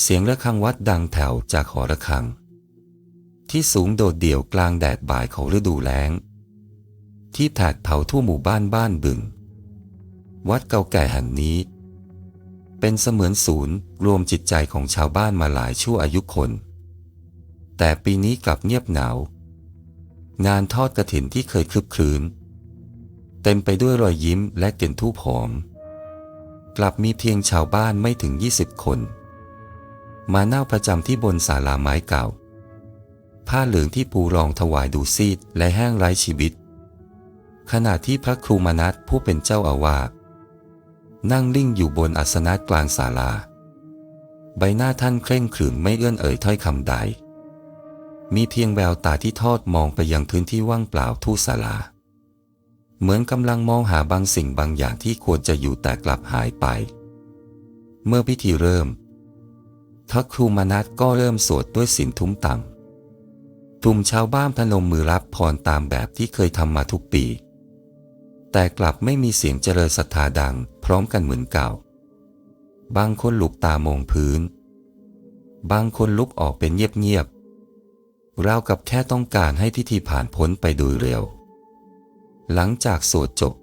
เสียงระฆังวัดดังแถวจากหอระฆัง ที่สูงโดดเดี่ยวกลางแดดบ่ายของฤดูแล้ง ที่แผดเผาทั่วหมู่บ้านบ้านบึง วัดเก่าแก่แห่งนี้ เป็นเสมือนศูนย์รวมจิตใจของชาวบ้านมาหลายชั่วอายุคน แต่ปีนี้กลับเงียบเหงางานทอดกระถินที่เคยคึกคืน เต็มไปด้วยรอยยิ้มและกลิ่นทูบหอม กลับมีเพียงชาวบ้านไม่ถึง 20 คน มาเน่าประจำที่บนศาลาไม้เก่า ผ้าเหลืองที่ปูรองถวายดูซีดและแห้งไร้ชีวิต ขณะที่พระครูมนัสผู้เป็นเจ้าอาวาสนั่งลิ่งอยู่บนอาสนะกลางศาลา ใบหน้าท่านเคร่งขรึมไม่เอื้อนเอ่ยถ้อยคำใด มีเพียงแววตาที่ทอดมองไปยังพื้นที่ว่างเปล่าทู่ศาลา เหมือนกำลังมองหาบางสิ่งบางอย่างที่ควรจะอยู่แต่กลับหายไป เมื่อพิธีเริ่ม พระครูมนัสก็เริ่มสวดด้วยสินทุ้มต่ำกลุ่มชาวบ้านพนมมือรับพรตามแบบที่เคยทำมาทุกปี แต่กลับไม่มีเสียงเจริญศรัทธาดังพร้อมกันเหมือนเก่า บางคนหลุกตามองพื้น บางคนลุกออกเป็นเงียบๆราวกับแค่ต้องการให้พิธีผ่านพ้นไปโดยเร็ว หลังจากสวดจบ